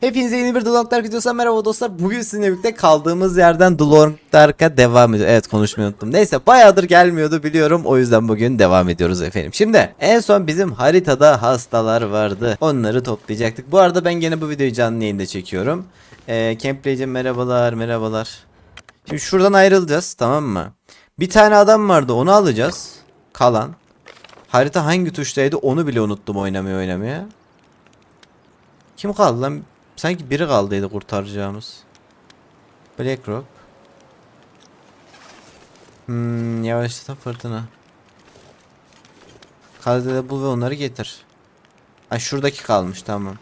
Hepinize yeni bir The Long Dark videosu merhaba dostlar. Bugün sizinle birlikte kaldığımız yerden The Long Dark'a devam ediyoruz. Evet konuşmayı unuttum. Neyse bayağıdır gelmiyordu biliyorum. O yüzden bugün devam ediyoruz efendim. Şimdi en son bizim haritada hastalar vardı. Onları toplayacaktık. Bu arada ben gene bu videoyu canlı yayında çekiyorum. Ee, Campley'cim merhabalar merhabalar. Şimdi şuradan ayrılacağız tamam mı? Bir tane adam vardı onu alacağız. Kalan. Harita hangi tuştaydı onu bile unuttum oynamaya oynamaya. Kim kaldı lan? Sanki biri kaldıydı kurtaracağımız. Blackrock. Hmm, yavaşlatan fırtına. Kaldıydı bul ve onları getir. Ha şuradaki kalmış tamam.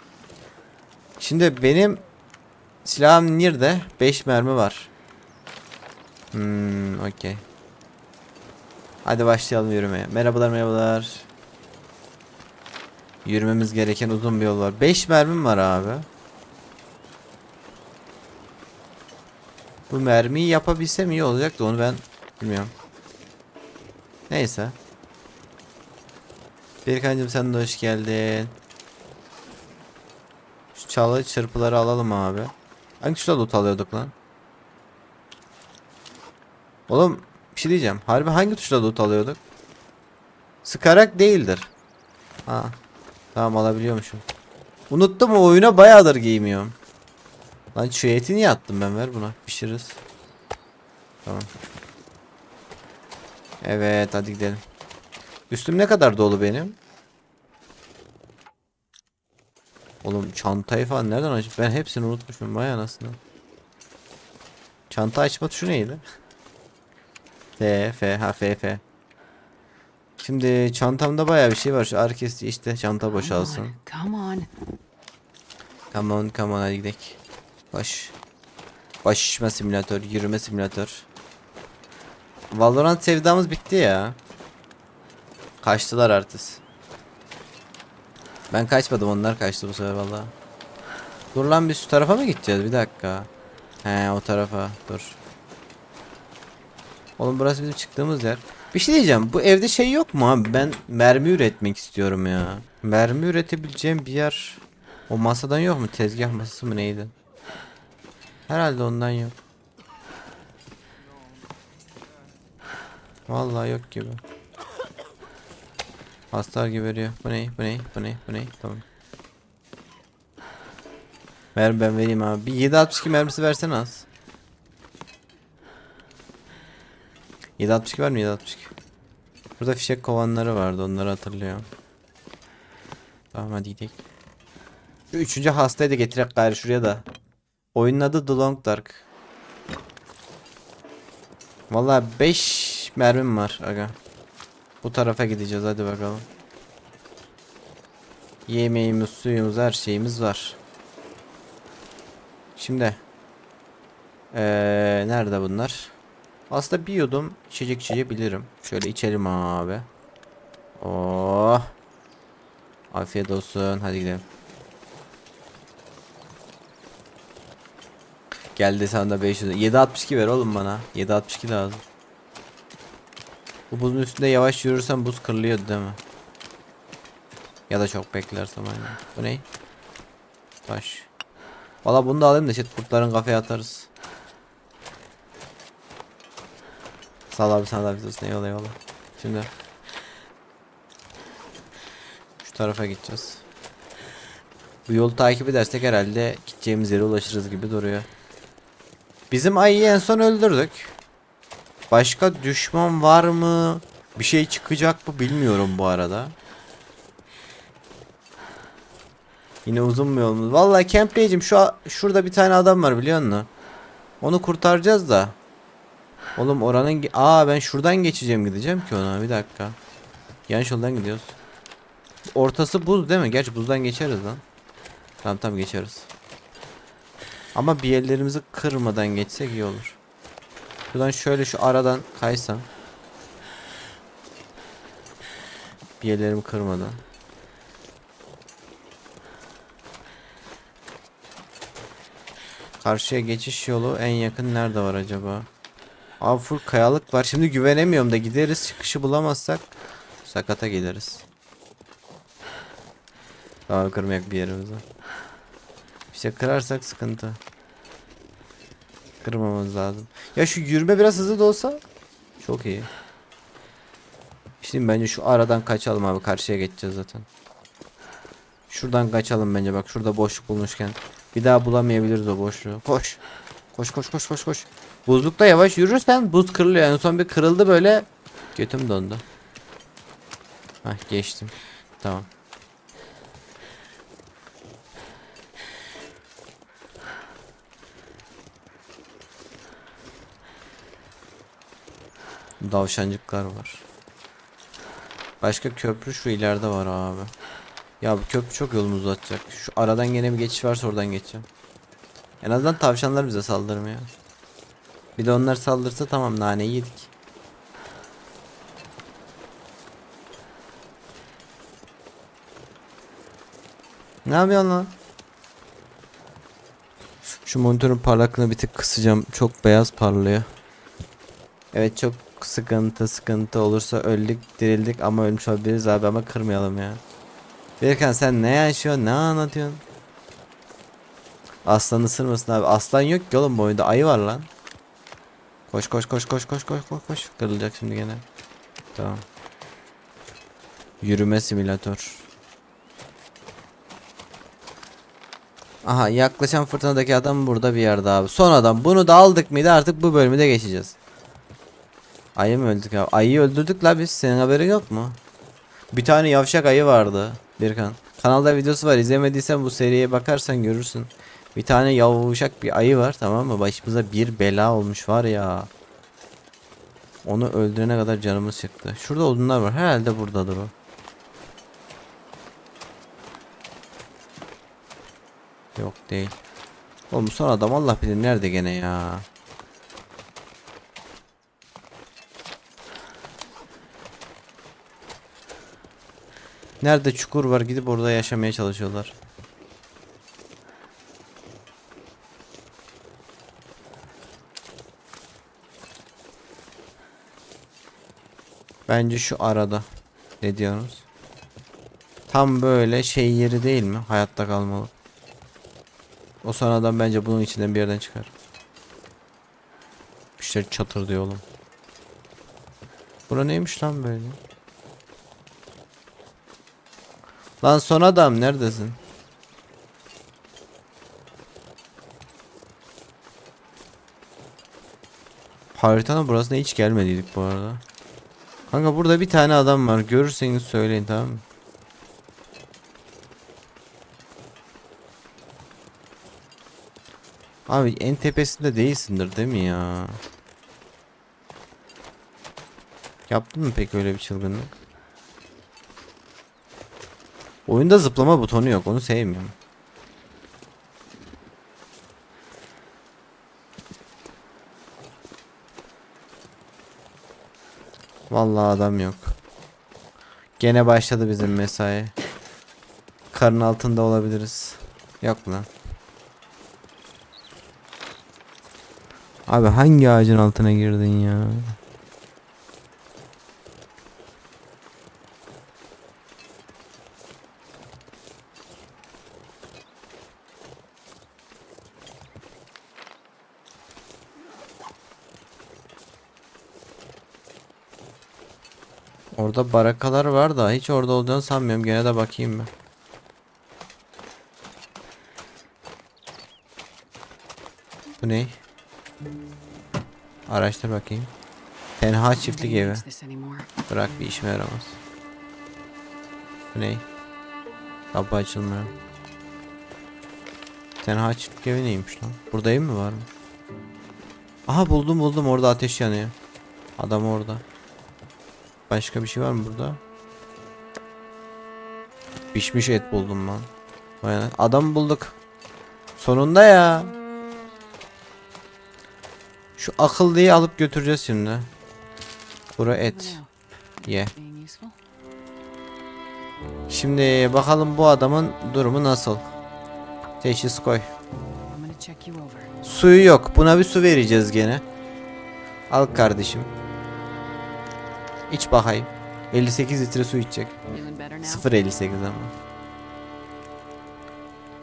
Şimdi benim silahım nerede? 5 mermi var. Hmm, okey. Hadi başlayalım yürümeye. Merhabalar merhabalar. Yürümemiz gereken uzun bir yol var. 5 mermim var abi. Bu mermiyi yapabilsem iyi olacaktı onu ben bilmiyorum. Neyse. Birkancım sen de hoş geldin. Şu çalı çırpıları alalım abi. Hangi tuşla loot alıyorduk lan? Oğlum bir şey diyeceğim. Harbi hangi tuşla loot alıyorduk? Sıkarak değildir. Ha. Tamam alabiliyormuşum. Unuttum o oyuna bayağıdır giymiyorum. Lan şu eti niye attım ben ver buna pişiririz. Tamam. Evet hadi gidelim. Üstüm ne kadar dolu benim? Oğlum çantayı falan nereden açıp ben hepsini unutmuşum vay anasını. Çanta açma tuşu neydi? F F ha F F. Şimdi çantamda bayağı bir şey var. Şu arkesi işte çanta boşalsın. Come on. Come on come on hadi gidelim. Koş. Koşma simülatör, yürüme simülatör. Valorant sevdamız bitti ya. Kaçtılar artık. Ben kaçmadım onlar kaçtı bu sefer valla. Dur lan biz şu tarafa mı gideceğiz bir dakika. He o tarafa dur. Oğlum burası bizim çıktığımız yer. Bir şey diyeceğim bu evde şey yok mu abi ben mermi üretmek istiyorum ya. Mermi üretebileceğim bir yer o masadan yok mu tezgah masası mı neydi? Herhalde ondan yok. Vallahi yok gibi. Hastar gibi veriyor. Bu ne? Bu ne? Bu ne? Bu ne? Tamam. Ver ben vereyim abi. Bir 762 mermisi versene az. 762 var mı 762? Burada fişek kovanları vardı onları hatırlıyorum. Tamam hadi gidelim. Şu üçüncü hastayı da getirek gayrı şuraya da. Oyunun adı The Long Dark. Vallahi 5 mermim var aga. Bu tarafa gideceğiz hadi bakalım. Yemeğimiz, suyumuz, her şeyimiz var. Şimdi. Ee, nerede bunlar? Aslında bir yudum içecek içebilirim. Şöyle içelim abi. Oh. Afiyet olsun. Hadi gidelim. Geldi sana da 500. 762 ver oğlum bana. 762 lazım. Bu buzun üstünde yavaş yürürsem buz kırılıyor değil mi? Ya da çok beklersem aynen. Bu ne? Taş. Valla bunu da alayım da işte kurtların kafaya atarız. Sağ ol abi sana da videosun eyvallah eyvallah. Şimdi. Şu tarafa gideceğiz. Bu yolu takip edersek herhalde gideceğimiz yere ulaşırız gibi duruyor. Bizim ayıyı en son öldürdük. Başka düşman var mı? Bir şey çıkacak mı bilmiyorum bu arada. Yine uzun bir yolumuz. Vallahi Campbell'cim şu şurada bir tane adam var biliyor musun? Onu kurtaracağız da. Oğlum oranın Aa ben şuradan geçeceğim gideceğim ki ona bir dakika. Yanlış yoldan gidiyoruz. Ortası buz değil mi? Gerçi buzdan geçeriz lan. Tamam tamam geçeriz. Ama bir yerlerimizi kırmadan geçsek iyi olur. Şuradan şöyle şu aradan kaysam. Bir yerlerimi kırmadan. Karşıya geçiş yolu en yakın nerede var acaba? Abi full kayalık var. Şimdi güvenemiyorum da gideriz çıkışı bulamazsak sakata geliriz. Daha kırmayak bir yerimize. İşte kırarsak sıkıntı. Kırmamamız lazım. Ya şu yürüme biraz hızlı da olsa çok iyi. Şimdi bence şu aradan kaçalım abi. Karşıya geçeceğiz zaten. Şuradan kaçalım bence bak şurada boşluk bulmuşken. Bir daha bulamayabiliriz o boşluğu. Koş. Koş koş koş koş koş. Buzlukta yavaş yürürsen buz kırılıyor. En son bir kırıldı böyle. Götüm dondu. Hah geçtim. Tamam. Davşancıklar var. Başka köprü şu ileride var abi. Ya bu köprü çok yolumuzu uzatacak. Şu aradan gene bir geçiş varsa oradan geçeceğim. En azından tavşanlar bize saldırmıyor. Bir de onlar saldırsa tamam nane yedik. Ne yapıyorsun lan? Şu monitörün parlaklığını bir tık kısacağım. Çok beyaz parlıyor. Evet çok sıkıntı sıkıntı olursa öldük dirildik ama ölmüş olabiliriz abi ama kırmayalım ya. Berkan sen ne yaşıyorsun ne anlatıyorsun? Aslan ısırmasın abi. Aslan yok ki oğlum bu oyunda ayı var lan. Koş koş koş koş koş koş koş koş. Kırılacak şimdi gene. Tamam. Yürüme simülatör. Aha yaklaşan fırtınadaki adam burada bir yerde abi. Son adam. Bunu da aldık mıydı artık bu bölümü de geçeceğiz. Ayı mı öldük abi? Ayıyı öldürdük la biz. Senin haberin yok mu? Bir tane yavşak ayı vardı. Birkan. Kanalda videosu var. İzlemediysen bu seriye bakarsan görürsün. Bir tane yavşak bir ayı var tamam mı? Başımıza bir bela olmuş var ya. Onu öldürene kadar canımız çıktı. Şurada odunlar var. Herhalde buradadır o. Yok değil. Oğlum son adam Allah bilir nerede gene ya. Nerede çukur var gidip orada yaşamaya çalışıyorlar. Bence şu arada. Ne diyorsunuz? Tam böyle şey yeri değil mi? Hayatta kalmalı. O son adam bence bunun içinden bir yerden çıkar. Bir şey çatır diyor oğlum. Bura neymiş lan böyle? Lan son adam neredesin? Haritanın burasına hiç gelmediydik bu arada. Kanka burada bir tane adam var. Görürseniz söyleyin tamam mı? Abi en tepesinde değilsindir değil mi ya? Yaptın mı pek öyle bir çılgınlık? Oyunda zıplama butonu yok. Onu sevmiyorum. Vallahi adam yok. Gene başladı bizim mesai. Karın altında olabiliriz. Yok lan. Abi hangi ağacın altına girdin ya? Orada barakalar var da hiç orada olduğunu sanmıyorum. Gene de bakayım ben. Bu ne? Araştır bakayım. Tenha çiftlik evi. Bırak bir işime yaramaz. Bu ne? Kapı açılmıyor. Tenha çiftlik evi neymiş lan? Burada ev mi var mı? Aha buldum buldum orada ateş yanıyor. Adam orada. Başka bir şey var mı burada? Pişmiş et buldum lan. Vay Adam bulduk. Sonunda ya. Şu akıllıyı alıp götüreceğiz şimdi. Bura et. Ye. Şimdi bakalım bu adamın durumu nasıl? Teşhis koy. Suyu yok. Buna bir su vereceğiz gene. Al kardeşim. İç bakayım. 58 litre su içecek. Feeling better now? 0.58 ama.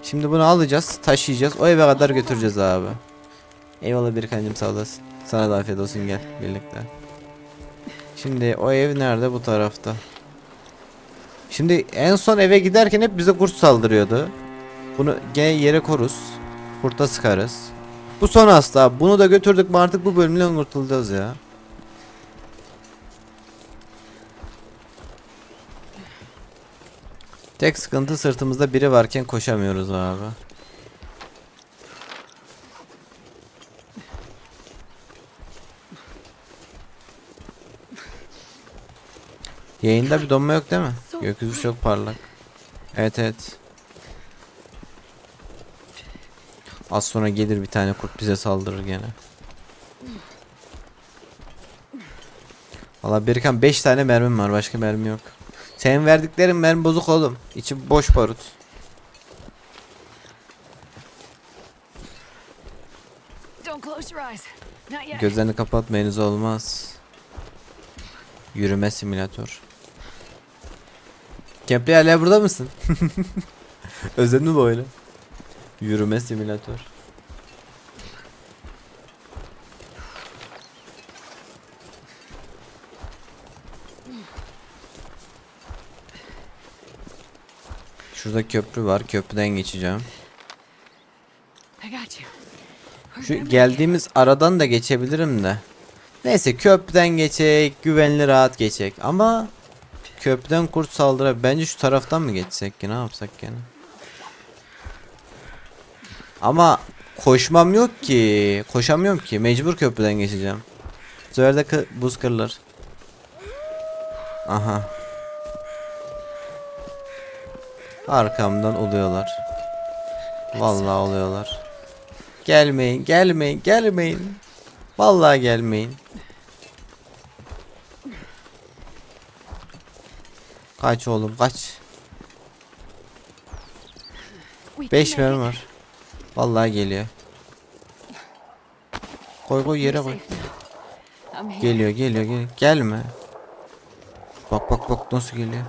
Şimdi bunu alacağız, taşıyacağız. O eve kadar götüreceğiz abi. Eyvallah bir kancım sağ olasın. Sana da afiyet olsun gel birlikte. Şimdi o ev nerede? Bu tarafta. Şimdi en son eve giderken hep bize kurt saldırıyordu. Bunu gene yere koruz. Kurta sıkarız. Bu son hasta. Bunu da götürdük mü artık bu bölümden kurtulacağız ya. Tek sıkıntı sırtımızda biri varken koşamıyoruz abi. Yayında bir donma yok değil mi? Gökyüzü çok parlak. Evet evet. Az sonra gelir bir tane kurt bize saldırır gene. Valla Berikan 5 tane mermim var başka mermi yok. Senin verdiklerin mermi bozuk oğlum. İçi boş barut. Gözlerini kapatmayınız olmaz. Yürüme simülatör. Kepri hala burada mısın? Özledin mi böyle? Yürüme simülatör. Şurada köprü var. Köprüden geçeceğim. Şu geldiğimiz aradan da geçebilirim de. Neyse köprüden geçecek, güvenli rahat geçecek. Ama köprüden kurt saldıra. Bence şu taraftan mı geçsek ki ne yapsak gene? Ama koşmam yok ki. Koşamıyorum ki. Mecbur köprüden geçeceğim. Bu sefer de kı- buz kırılır. Aha. Arkamdan oluyorlar. Vallahi oluyorlar. Gelmeyin, gelmeyin, gelmeyin. Vallahi gelmeyin. Kaç oğlum, kaç. We can 5 make mermi var. Vallahi geliyor. Koy koy yere koy. Geliyor, geliyor, geliyor. Gelme. Bak bak bak nasıl geliyor.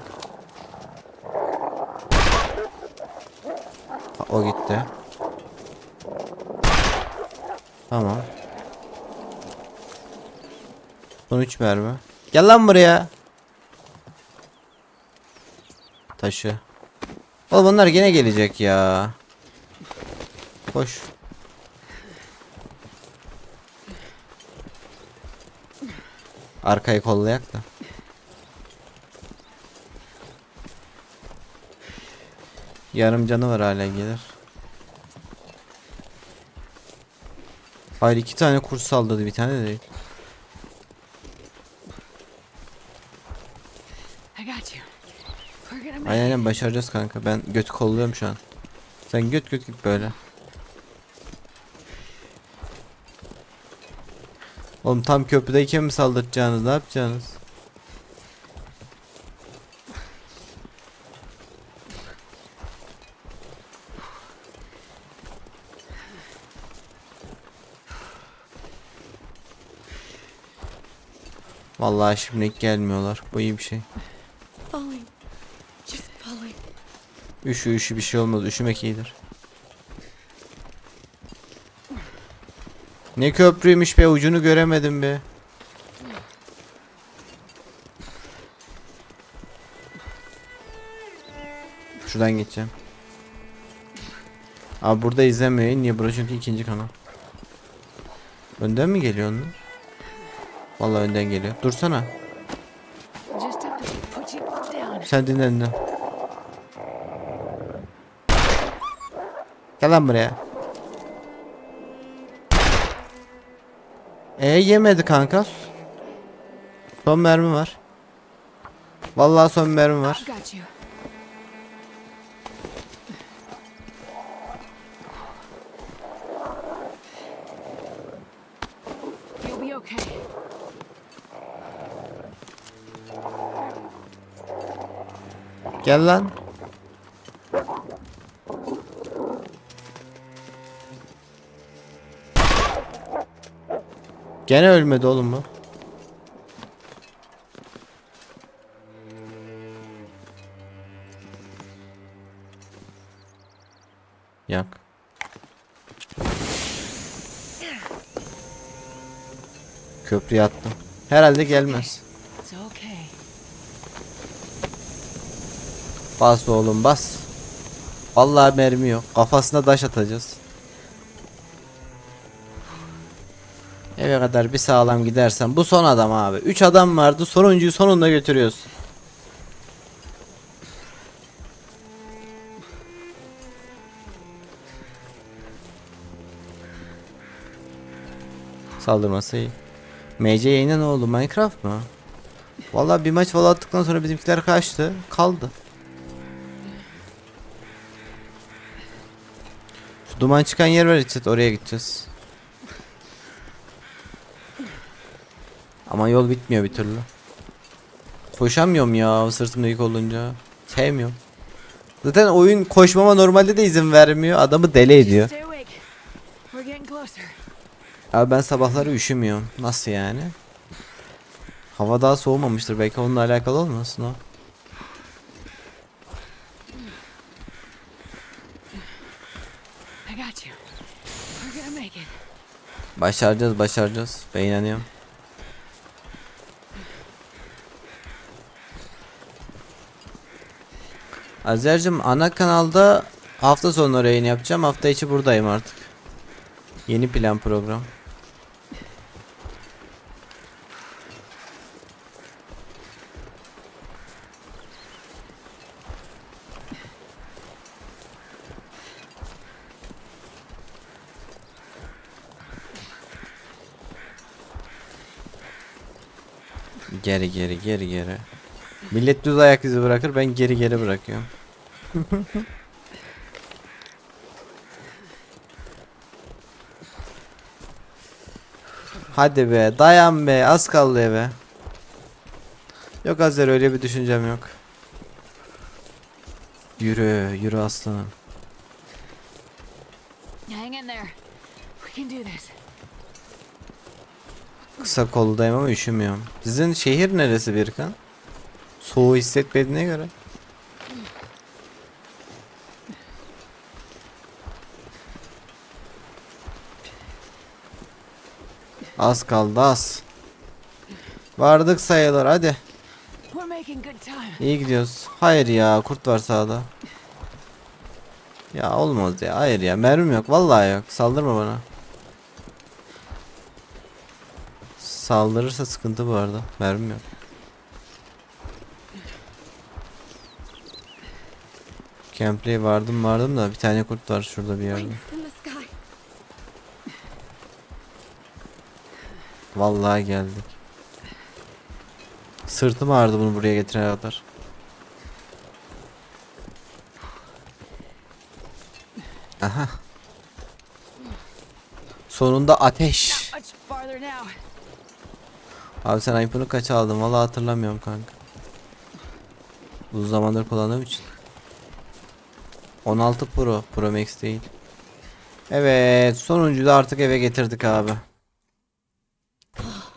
Ha, o gitti. Tamam. Son 3 mermi. Gel lan buraya. Taşı. Oğlum bunlar gene gelecek ya. Koş. Arkayı kollayak da. Yarım canı var hala gelir. Hayır iki tane kurs saldırdı bir tane de değil. Aynen aynen başaracağız kanka. Ben götü kolluyorum şu an. Sen göt göt git böyle. Oğlum tam köprüdeyken mi saldırtacaksınız? Ne yapacaksınız? Vallahi şimdilik gelmiyorlar. Bu iyi bir şey. Üşü üşü bir şey olmaz. Üşümek iyidir. Ne köprüymüş be ucunu göremedim be. Şuradan geçeceğim. Abi burada izlemiyor. Niye burası çünkü ikinci kanal. Önden mi geliyor onlar? Vallahi önden geliyor. Dursana. Sen dinle dinle. Gel lan buraya. E yemedi kanka. Son mermi var. Vallahi son mermi var. Gel lan. Gene ölmedi oğlum bu. Yak. Köprüye attım. Herhalde gelmez. Bas oğlum bas. Vallahi mermi yok. Kafasına taş atacağız. Eve kadar bir sağlam gidersen bu son adam abi. 3 adam vardı. Sonuncuyu sonunda götürüyoruz. Saldırması iyi. MC yayına ne oldu? Minecraft mı? Vallahi bir maç falan attıktan sonra bizimkiler kaçtı. Kaldı. Duman çıkan yer var işte oraya gideceğiz. Ama yol bitmiyor bir türlü. Koşamıyorum ya sırtımda yük olunca. Sevmiyorum. Zaten oyun koşmama normalde de izin vermiyor. Adamı deli ediyor. Abi ben sabahları üşümüyorum. Nasıl yani? Hava daha soğumamıştır. Belki onunla alakalı olmasın o. Başaracağız başaracağız. Ben inanıyorum. Azer'cim ana kanalda hafta sonu yayın yapacağım. Hafta içi buradayım artık. Yeni plan program. Geri geri geri geri. Millet düz ayak izi bırakır ben geri geri bırakıyorum. Hadi be dayan be az kaldı be. Yok Azer öyle bir düşüncem yok. Yürü yürü aslanım. Kısa koldayım ama üşümüyorum. Sizin şehir neresi Birkan? Soğuğu hissetmediğine göre. Az kaldı az. Vardık sayılır hadi. İyi gidiyoruz. Hayır ya kurt var sağda. Ya olmaz ya hayır ya mermim yok vallahi yok saldırma bana. Saldırırsa sıkıntı bu arada mermim yok. Camp'liğe vardım vardım da bir tane kurt var şurada bir yerde. Vallahi geldik. Sırtım ağrıdı bunu buraya getirene kadar. Aha. Sonunda ateş. Abi sen iPhone'u kaç aldın? Vallahi hatırlamıyorum kanka. Uzun zamandır kullandığım için. 16 Pro, Pro Max değil. Evet, sonuncuyu da artık eve getirdik abi.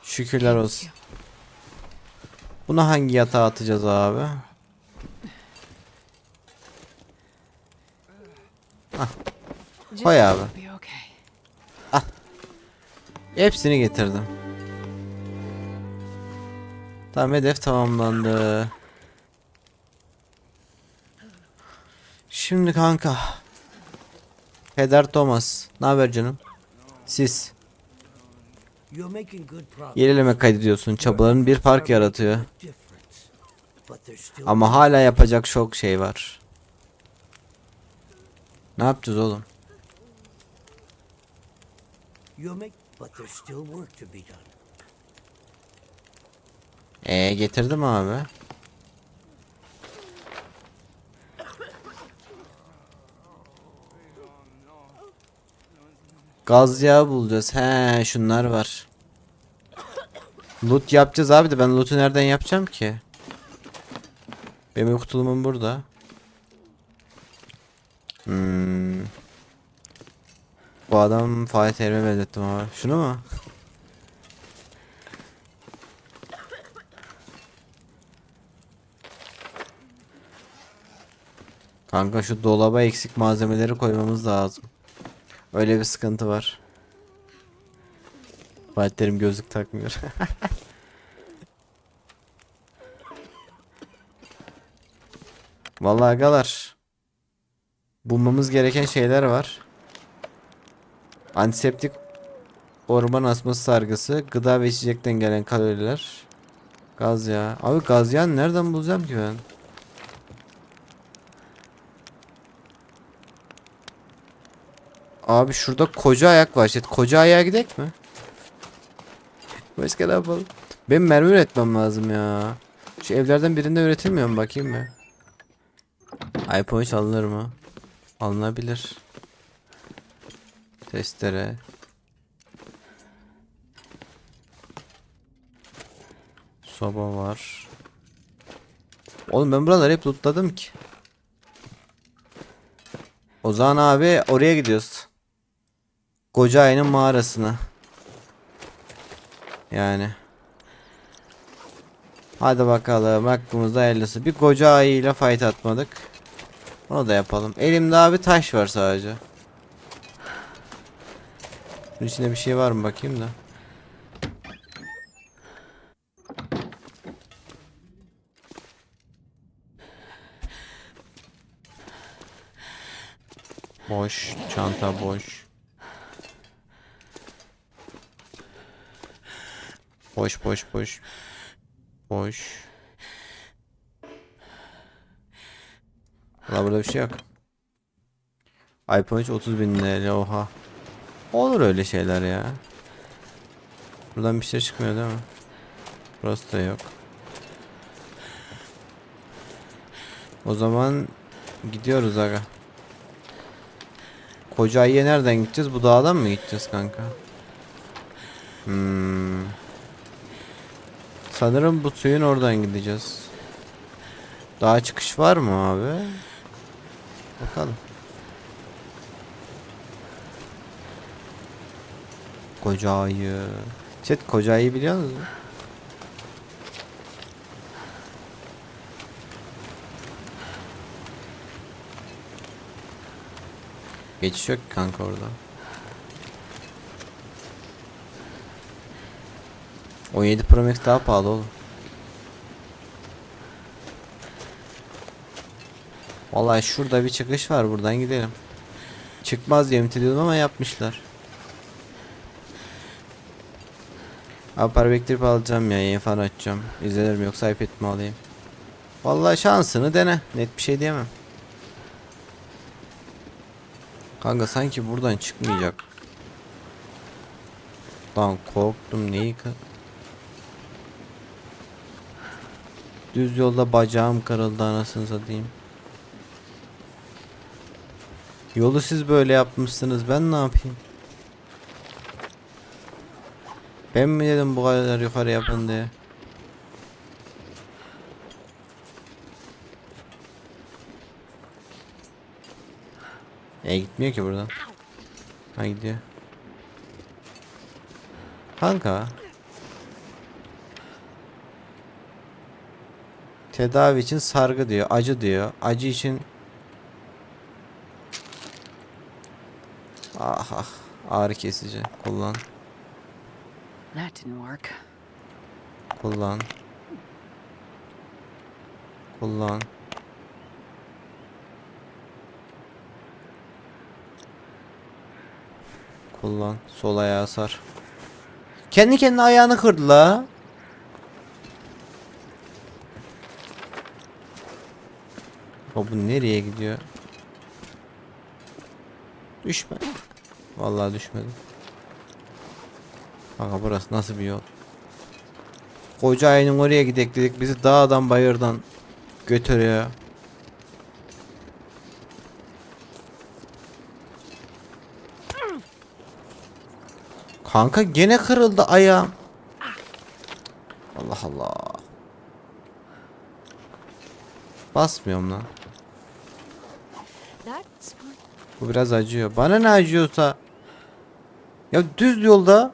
Şükürler olsun. Bunu hangi yatağa atacağız abi? Just Koy abi. Okay. Hepsini getirdim. Tamam hedef tamamlandı. Şimdi kanka. Peder Thomas. Ne haber canım? Siz. Yenileme kaydediyorsun. Çabaların bir fark yaratıyor. Ama hala yapacak çok şey var. Ne yapacağız oğlum? you make but there's still work to be done. Ee getirdim abi. Gaz yağı bulacağız. He şunlar var. Loot yapacağız abi de ben loot'u nereden yapacağım ki? Benim kutulumum burada. Hmm. Bu adam Fatih Terim'e benzettim abi. Şunu mu? Kanka şu dolaba eksik malzemeleri koymamız lazım. Öyle bir sıkıntı var. Fatih Terim gözlük takmıyor. Vallahi agalar. Bulmamız gereken şeyler var. Antiseptik orman asması sargısı, gıda ve içecekten gelen kaloriler. Gaz yağı. Abi gaz yağı nereden bulacağım ki ben? Abi şurada koca ayak var. İşte koca ayağa gidek mi? Başka ne yapalım? Benim mermi üretmem lazım ya. Şu evlerden birinde üretilmiyor mu bakayım mı? hiç alınır mı? Alınabilir. Testere. Soba var. Oğlum ben buraları hep lootladım ki. O zaman abi oraya gidiyoruz. Koca ayının mağarasına. Yani. Hadi bakalım hakkımızda hayırlısı. Bir koca ayıyla fight atmadık. Onu da yapalım. Elimde abi taş var sadece. Bunun içinde bir şey var mı bakayım da. Boş. Çanta boş. Boş boş boş. Boş. Valla burada bir şey yok. iPhone 3 30 bin TL oha. Olur öyle şeyler ya. Buradan bir şey çıkmıyor değil mi? Burası da yok. O zaman gidiyoruz aga. Koca ayıya nereden gideceğiz? Bu dağdan mı gideceğiz kanka? Hmm. Sanırım bu suyun oradan gideceğiz. Dağa çıkış var mı abi? Bakalım. Koca ayı. Chat koca ayı biliyor musunuz? Geçiş yok kanka orada. O 7 Pro Max daha pahalı oğlum. Vallahi şurada bir çıkış var buradan gidelim. Çıkmaz diye ümit ediyordum ama yapmışlar. Abi para biriktirip alacağım ya yayın falan açacağım. İzlerim yoksa iPad mi alayım? Vallahi şansını dene. Net bir şey diyemem. Kanka sanki buradan çıkmayacak. Lan korktum neyi ka Düz yolda bacağım kırıldı anasını satayım. Yolu siz böyle yapmışsınız ben ne yapayım? Ben mi dedim bu kadar yukarı yapın diye? E gitmiyor ki buradan. Ha gidiyor. Kanka. Tedavi için sargı diyor. Acı diyor. Acı için Ah ah. Ağrı kesici. Kullan. Kullan. Kullan. Kullan. Sol ayağı sar. Kendi kendine ayağını kırdı la O bu nereye gidiyor? Düşme. Vallahi düşmedim. Kanka burası nasıl bir yol? Koca ayının oraya gidek dedik bizi dağdan bayırdan götürüyor. Kanka gene kırıldı ayağım. Allah Allah. Basmıyorum lan. Bu biraz acıyor. Bana ne acıyorsa. Ya düz yolda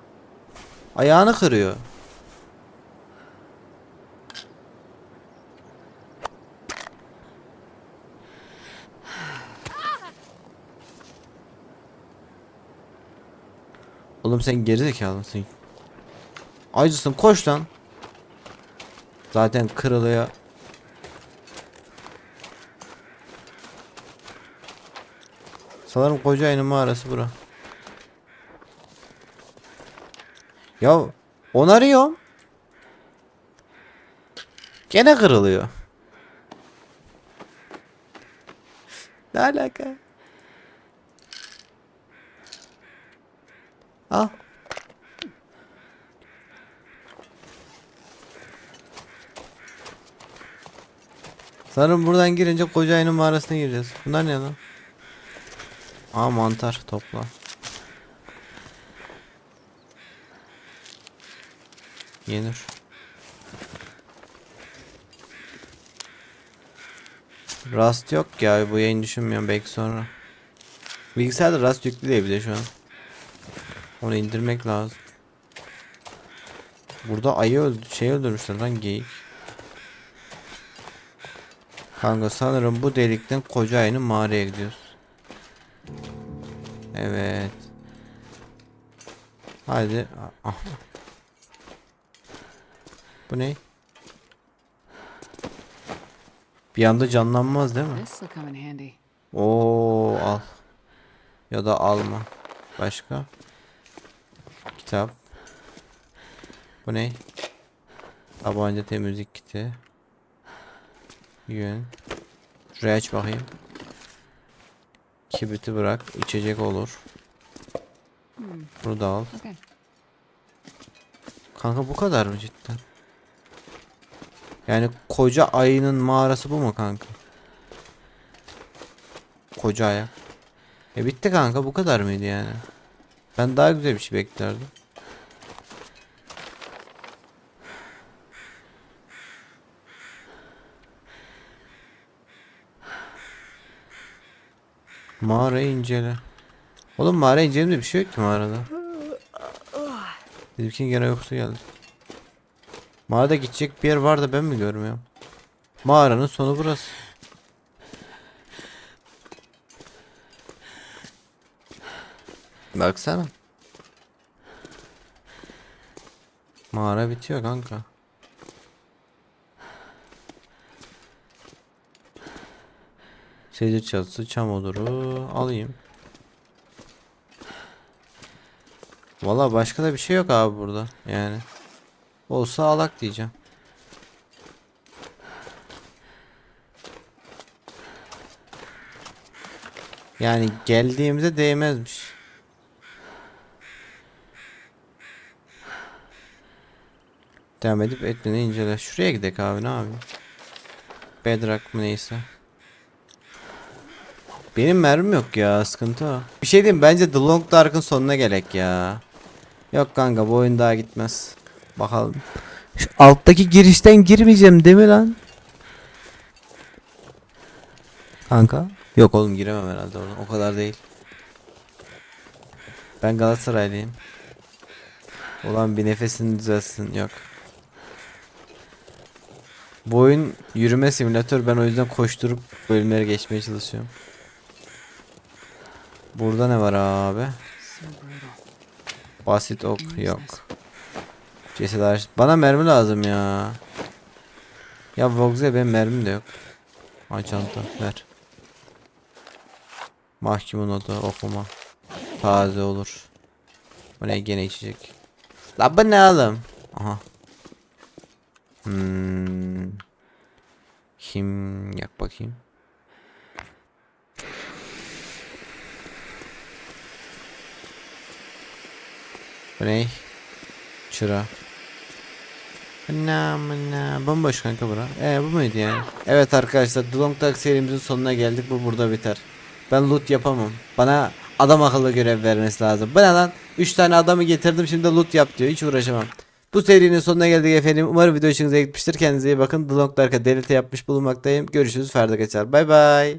ayağını kırıyor. Oğlum sen gerizekalı mısın? Acısın koş lan. Zaten kırılıyor. Sanırım koca ayının mağarası bura. Ya onarıyorum. Gene kırılıyor. Ne alaka? Al. Sanırım buradan girince koca mağarasına gireceğiz. Bunlar ne lan? Aa mantar topla. Yenir. Rust yok ya bu yayın düşünmüyorum belki sonra. Bilgisayarda Rust yüklü değil bir de şu an. Onu indirmek lazım. Burada ayı öldü şey öldürmüşler lan geyik. Kanka sanırım bu delikten koca ayının mağaraya gidiyoruz. Evet. Hadi. Ah. Bu ne? Bir anda canlanmaz değil mi? Oo al. Ya da alma. Başka? Kitap. Bu ne? Tabanca temizlik kiti. Yün. Şuraya aç bakayım. Kibriti bırak. içecek olur. Bunu da al. Kanka bu kadar mı cidden? Yani koca ayının mağarası bu mu kanka? Koca ayak. E bitti kanka bu kadar mıydı yani? Ben daha güzel bir şey beklerdim. Mağarayı incele. Oğlum mağara incelimde bir şey yok ki mağarada. Bizimkin gene yoksa geldi. Mağarada gidecek bir yer var da ben mi görmüyorum? Mağaranın sonu burası. Baksana. Mağara bitiyor kanka. Secde çatısı çam oduru alayım. Valla başka da bir şey yok abi burada yani. Olsa alak diyeceğim. Yani geldiğimde değmezmiş. Devam edip etmeni incele. Şuraya gidelim abi ne abi. Bedrock mı neyse. Benim mermim yok ya sıkıntı o. Bir şey diyeyim bence The Long Dark'ın sonuna gelek ya. Yok kanka bu oyun daha gitmez. Bakalım. Şu alttaki girişten girmeyeceğim değil mi lan? Kanka. Yok oğlum giremem herhalde oradan. O kadar değil. Ben Galatasaraylıyım. Ulan bir nefesini düzelsin. Yok. Bu oyun yürüme simülatör. Ben o yüzden koşturup bölümleri geçmeye çalışıyorum. Burada ne var abi? Basit ok yok. Ceset. Bana mermi lazım ya. Ya Vox'e benim mermim de yok. Ay çanta ver. Mahkumun notu okuma. Taze olur. Bu ne gene içecek. La bu ne oğlum? Aha. Hmm. Kim yak bakayım. Bu ne? Çıra. Ana ana bomboş kanka bura. Ee bu muydu yani? Evet arkadaşlar The Long Dark serimizin sonuna geldik. Bu burada biter. Ben loot yapamam. Bana adam akıllı görev vermesi lazım. Bu ne lan? 3 tane adamı getirdim şimdi loot yap diyor. Hiç uğraşamam. Bu serinin sonuna geldik efendim. Umarım video hoşunuza gitmiştir. Kendinize iyi bakın. The Long delete yapmış bulunmaktayım. Görüşürüz. Ferdi Kaçar. Bay bay.